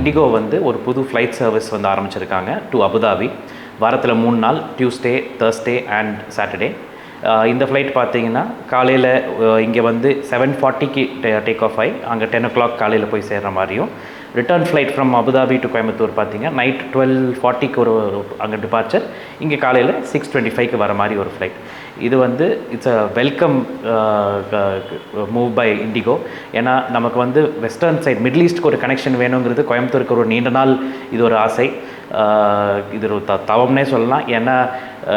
Indigo வந்து ஒரு புது ஃப்ளைட் சர்வீஸ் வந்து ஆரம்பிச்சிருக்காங்க டு அபுதாபி வாரத்தில் மூணு நாள் டியூஸ்டே தேர்ஸ்டே அண்ட் சாட்டர்டே இந்த ஃப்ளைட் பார்த்தீங்கன்னா காலையில் இங்கே வந்து செவன் ஃபார்ட்டிக்கு டேக் ஆஃப் ஆகி அங்கே டென் ஓ கிளாக் காலையில் போய் சேர்கிற மாதிரியும் return flight from Abu Dhabi to Coimbatore பார்த்தீங்க. நைட் டுவெல் ஃபார்ட்டிக்கு ஒரு அங்கே டிபார்ச்சர் இங்கே காலையில் சிக்ஸ் டுவெண்ட்டி ஃபைவ்க்கு வர மாதிரி ஒரு ஃப்ளைட் இது வந்து it's a welcome move by IndiGo ஏன்னா நமக்கு வந்து வெஸ்டர்ன் சைட் மிடில் ஈஸ்ட்க்கு ஒரு கனெக்ஷன் வேணுங்கிறது கோயம்புத்தூருக்கு ஒரு நீண்ட நாள் இது ஒரு ஆசை. Uh, இது ஒரு த தவம்னே சொல்லலாம். ஏன்னா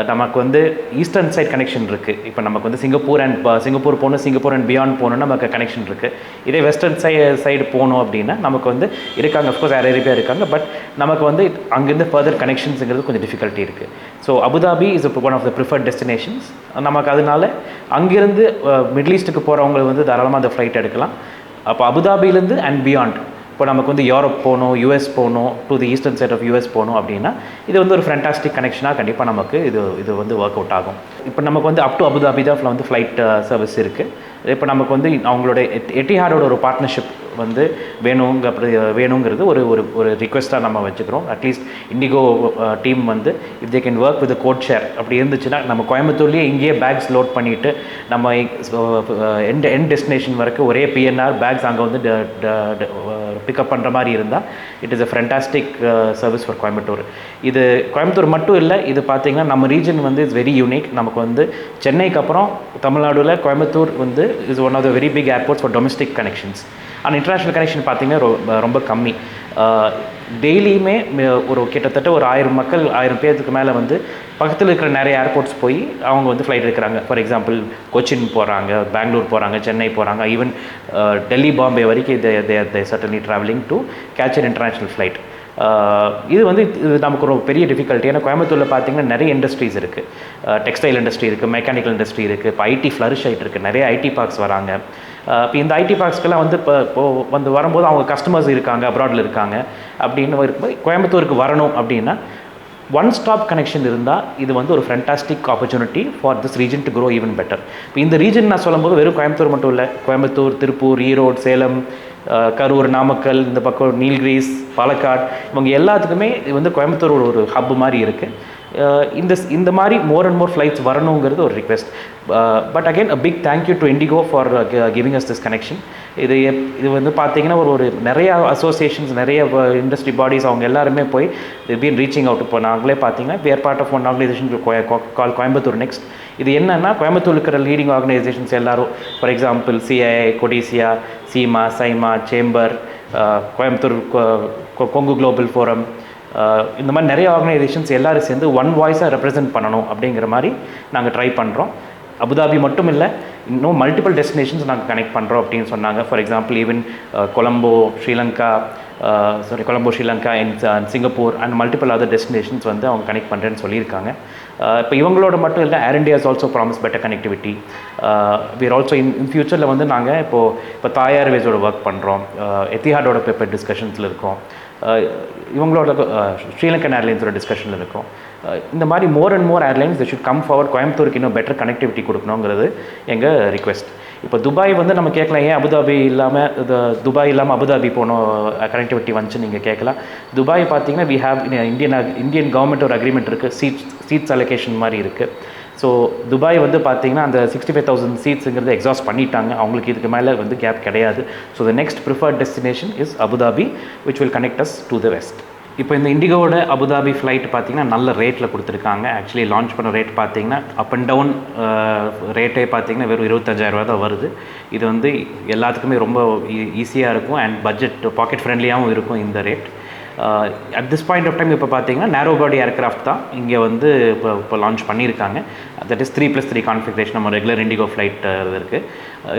நமக்கு வந்து ஈஸ்டர்ன் சைட் கனெக்ஷன் இருக்குது இப்போ நமக்கு வந்து சிங்கப்பூர் அண்ட் சிங்கப்பூர் போகணும் சிங்கப்பூர் அண்ட் பியாண்ட் போகணும்னு நமக்கு கனெக்ஷன் இருக்குது இதே வெஸ்டர்ன் சை சைடு போகணும் அப்படின்னா நமக்கு வந்து இருக்காங்க. அஃப்கோர்ஸ் ஏர் அரேபியா இருக்காங்க. பட் நமக்கு வந்து அங்கேருந்து ஃபர்தர் கனெக்ஷன்ஸுங்கிறது கொஞ்சம் டிஃபிகல்ட்டி இருக்குது so Abu Dhabi is one of the preferred destinations நமக்கு அதனால அங்கேருந்து மிடில் ஈஸ்ட்டுக்கு போகிறவங்க வந்து தாராளமாக அந்த ஃப்ளைட் எடுக்கலாம். அப்போ அபுதாபிலேருந்து அண்ட் பியாண்ட் இப்போ நமக்கு வந்து யூரோப் போகணும் யூஎஸ் போகணும் to the eastern side of US போகணும் அப்படின்னா இது வந்து ஒரு ஃபேண்டாஸ்டிக் கனெக்ஷனாக கண்டிப்பாக நமக்கு இது இது வந்து ஒர்க் அவுட் ஆகும். இப்போ நமக்கு வந்து அப் டு அபுதாபி தான் வந்து ஃப்ளைட் சர்வீஸ் இருக்குது இப்போ நமக்கு வந்து அவங்களோட எட்- ஒரு பார்ட்னர்ஷிப் வந்து வேணுங்க வேணுங்கிறது ஒரு ஒரு ஒரு ரிக்வெஸ்ட்டாக நம்ம வச்சுக்கிறோம். அட்லீஸ்ட் இண்டிகோ டீம் வந்து if they can work with code share அப்படி இருந்துச்சுன்னா நம்ம கோயம்புத்தூர்லேயே இங்கேயே பேக்ஸ் லோட் பண்ணிவிட்டு நம்ம எண்ட் எண்ட் டெஸ்டினேஷன் வரைக்கும் ஒரே பிஎன்ஆர் பேக்ஸ் அங்கே வந்து பிக்கப் uh, பண்ணுற மாதிரி இருந்தால் it is a fantastic service for Coimbatore இது கோயம்புத்தூர் மட்டும் இல்லை இது பார்த்திங்கன்னா நம்ம ரீஜன் வந்து இட்ஸ் வெரி யூனிக் நமக்கு வந்து சென்னைக்கு அப்புறம் தமிழ்நாடுல கோயம்புத்தூர் வந்து is one of the very big airports for domestic connections ஆனால் இன்டர்நேஷ்னல் கனெக்ஷன் பார்த்தீங்கன்னா ரொம்ப கம்மி. டெய்லியுமே ஒரு கிட்டத்தட்ட ஒரு ஆயிரம் மக்கள் ஆயிரம் பேர்த்துக்கு மேலே வந்து பக்கத்தில் இருக்கிற நிறைய ஏர்போர்ட்ஸ் போய் அவங்க வந்து ஃப்ளைட் எடுக்கிறாங்க. ஃபார் எக்ஸாம்பிள் கொச்சின் போகிறாங்க பெங்களூர் போகிறாங்க சென்னை போகிறாங்க ஈவன் டெல்லி பாம்பே வரைக்கும் இது suddenly travelling to catch an international flight இது வந்து இது நமக்கு ஒரு பெரிய டிஃபிகல்ட்டி ஏன்னா கோயம்புத்தூரில் பார்த்தீங்கன்னா நிறைய இண்டஸ்ட்ரீஸ் இருக்குது டெக்ஸ்டைல் இண்டஸ்ட்ரி இருக்குது மெக்கானிக்கல் இண்டஸ்ட்ரி இருக்குது இப்போ ஐடி ஃப்ளரிஷ் ஆகிட்டு இருக்குது நிறைய ஐடி பார்க்ஸ் வராங்க. இப்போ இந்த ஐடி பார்க்ஸ்க்கெல்லாம் வந்து இப்போ இப்போ வந்து வரும்போது அவங்க கஸ்டமர்ஸ் இருக்காங்க அப்ராடில் இருக்காங்க. அப்படின்னு இருக்கும்போது கோயம்புத்தூருக்கு வரணும் அப்படின்னா ஒன் ஸ்டாப் கனெக்ஷன் இருந்தால் இது வந்து ஒரு fantastic opportunity for this region to grow even better இப்போ இந்த ரீஜன் நான் சொல்லும்போது வெறும் கோயம்புத்தூர் மட்டும் இல்லை. கோயம்புத்தூர் திருப்பூர் ஈரோடு சேலம் கரூர் நாமக்கல் இந்த பக்கம் நீல்கிரிஸ் பாலக்காடு இவங்க எல்லாத்துக்குமே இது வந்து கோயம்புத்தூர் ஒரு ஒரு ஹப் மாதிரி இருக்குது இந்த இந்த மாதிரி மோர் அண்ட் மோர் ஃப்ளைட்ஸ் வரணுங்கிறது ஒரு request but again a big thank you to IndiGo for giving us this connection இது எப் இது வந்து பார்த்தீங்கன்னா ஒரு ஒரு நிறைய அசோசியேஷன்ஸ் நிறைய இண்டஸ்ட்ரி பாடிஸ் அவங்க எல்லாருமே போய் பீன் ரீச்சிங் அவுட் இப்போ நாங்களே பார்த்தீங்கன்னா பேர் part of one organisation call Coimbatore next இது என்னன்னா கோயம்புத்தூர் இருக்கிற லீடிங் ஆர்கனைசேஷன்ஸ் எல்லாரும் for example CII CODISSIA SIEMA SIMA chamber Coimbatore கொ- கொ- கொங்கு குளோபல் ஃபோரம் இந்த மாதிரி நிறைய ஆர்கனைசேஷன்ஸ் எல்லோரும் சேர்ந்து ஒன் வாய்ஸாக ரெப்ரசென்ட் பண்ணணும் அப்படிங்கிற மாதிரி நாங்கள் ட்ரை பண்ணுறோம் அபுதாபி மட்டும் இல்லை இன்னும் மல்டிபிள் டெஸ்டினேஷன்ஸ் நாங்கள் கனெக்ட் பண்ணுறோம் அப்படின்னு சொன்னாங்க. For example even Colombo Sri Lanka sorry Colombo Sri Lanka and Singapore and multiple other destinations வந்து அவங்க கனெக்ட் பண்ணுறேன்னு சொல்லியிருக்காங்க. இப்போ இவங்களோட மட்டும் இல்லை Air India's also promise better connectivity we're also in in ஃபியூச்சரில் வந்து நாங்கள் இப்போது இப்போ தாயார் வேஸோட ஒர்க் பண்ணுறோம் எத்திஹாடோட பேப்பர் டிஸ்கஷன்ஸில் இருக்கோம். இவங்களோட ஸ்ரீலங்கன் ஏர்லைன்ஸோட டிஸ்கஷனில் இருக்கும். இந்த மாதிரி more and more airlines they should come forward கோயம்புத்தூருக்கு இன்னும் பெட்டர் கனெக்டிவிட்டி கொடுக்கணுங்கிறது எங்கள் ரிக்வெஸ்ட் இப்போ துபாய் வந்து நம்ம கேட்கலாம் ஏன் அபுதாபி இல்லாமல் இது துபாய் இல்லாமல் அபுதாபி போனோம் கனெக்டிவிட்டி வந்துச்சு நீங்கள் கேட்கலாம். துபாய் பார்த்தீங்கன்னா we have Indian Indian government ஒரு அக்ரிமெண்ட் இருக்குது சீட்ஸ் சீட்ஸ் அலோகேஷன் மாதிரி இருக்குது ஸோ துபாய் வந்து பார்த்தீங்கன்னா அந்த சிக்ஸ்டி ஃபைவ் தௌசண்ட் சீட்ஸுங்கிறது எக்ஸாஸ்ட் பண்ணிட்டாங்க. அவங்களுக்கு இதுக்கு மேலே வந்து கேப் கிடையாது. So the next preferred destination is Abu Dhabi which will connect us to the west இப்போ இந்த இண்டிகோட அபுதாபி ஃப்ளைட் பார்த்தீங்கன்னா நல்ல ரேட்டில் கொடுத்துருக்காங்க. ஆக்சுவலி லான்ச் பண்ண ரேட் பார்த்தீங்கன்னா அப் அண்ட் டவுன் ரேட்டே பார்த்தீங்கன்னா வெறும் இருபத்தஞ்சாயிரம் ரூபா தான் வருது. இது வந்து எல்லாத்துக்குமே ரொம்ப e-, ஈஸியாக இருக்கும். அண்ட் பட்ஜெட் பாக்கெட் ஃப்ரெண்ட்லியாகவும் இருக்கும் இந்த rate at this point of time இப்போ பார்த்தீங்கன்னா நேரோ பாடி ஏர்க்ராஃப்ட் தான் இங்கே வந்து இப்போ இப்போ லான்ச் பண்ணியிருக்காங்க. That is three plus three configuration நம்ம ரெகுலர் இண்டிகோ ஃப்ளைட் இருக்குது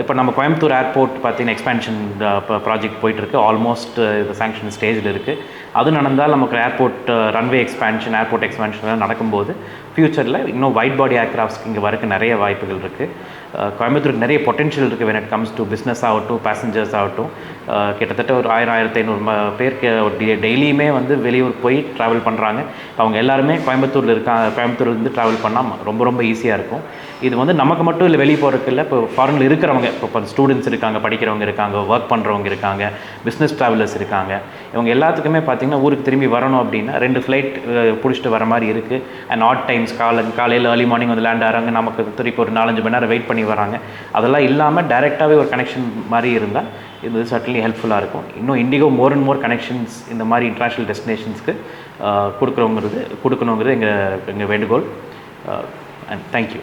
இப்போ நம்ம கோயம்புத்தூர் ஏர்போர்ட் பார்த்தீங்கன்னா எக்ஸ்பேன்ஷன் uh, ப்ராஜெக்ட் போயிட்டுருக்கு. ஆல்மோஸ்ட் uh, இது சேங்ஷன் ஸ்டேஜில் இருக்குது அது நடந்தால் நமக்கு airport runway expansion airport expansion நடக்கும்போது ஃப்யூச்சரில் இன்னும் ஒயிட் பாடி ஏர்க்ராஃப்ட்ஸ்க்கு இங்கே வரக்கு நிறைய வாய்ப்புகள் இருக்குது Uh, கோயம்புத்தூருக்கு நிறைய பொட்டென்ஷியல் இருக்குது when it comes to business ஆகட்டும் பேசஞ்சர்ஸ் ஆகட்டும். Uh, கிட்டத்தட்ட ஒரு ஆயிரம் ஆயிரத்தி ஐநூறு பேருக்கு பேருக்கு டெய்லியுமே வந்து வெளியூர் போய் ட்ராவல் பண்ணுறாங்க அவங்க எல்லாருமே கோயம்புத்தூரில் இருக்காங்க கோயம்புத்தூர்லேருந்து ட்ராவல் பண்ணால் ரொம்ப ரொம்ப ஈஸியாக இருக்கும். இது வந்து நமக்கு மட்டும் இல்லை வெளியே போகிறதுக்கு இல்லை இப்போ ஃபாரினில் இருக்கிறவங்க இப்போ ஸ்டூடெண்ட்ஸ் இருக்காங்க படிக்கிறவங்க இருக்காங்க ஒர்க் பண்ணுறவங்க இருக்காங்க பிஸ்னஸ் ட்ராவலர்ஸ் இருக்காங்க. இவங்க எல்லாத்துக்குமே பார்த்தீங்கன்னா ஊருக்கு திரும்பி வரணும் அப்படின்னா ரெண்டு ஃப்ளைட் பிடிச்சிட்டு வர மாதிரி இருக்குது அண்ட் ஆட் டைம்ஸ் காலை காலையில் ஏர்லி மார்னிங் வந்து லேண்ட் ஆகிறாங்க நமக்கு திருப்பி ஒரு நாலஞ்சு மணி நேரம் வெயிட் பண்ணி வராங்க. அதெல்லாம் இல்லாமல் டைரெக்டாகவே ஒரு கனெக்ஷன் மாதிரி இருந்தால் இது சர்ட்லி ஹெல்ப்ஃபுல்லாக இருக்கும். இன்னும் IndiGo more and more connections இந்த மாதிரி இன்டர்நேஷ்னல் டெஸ்டினேஷன்ஸ்க்கு கொடுக்குறோங்கிறது கொடுக்கணுங்கிறது எங்கள் எங்கள் வேண்டுகோள். And thank you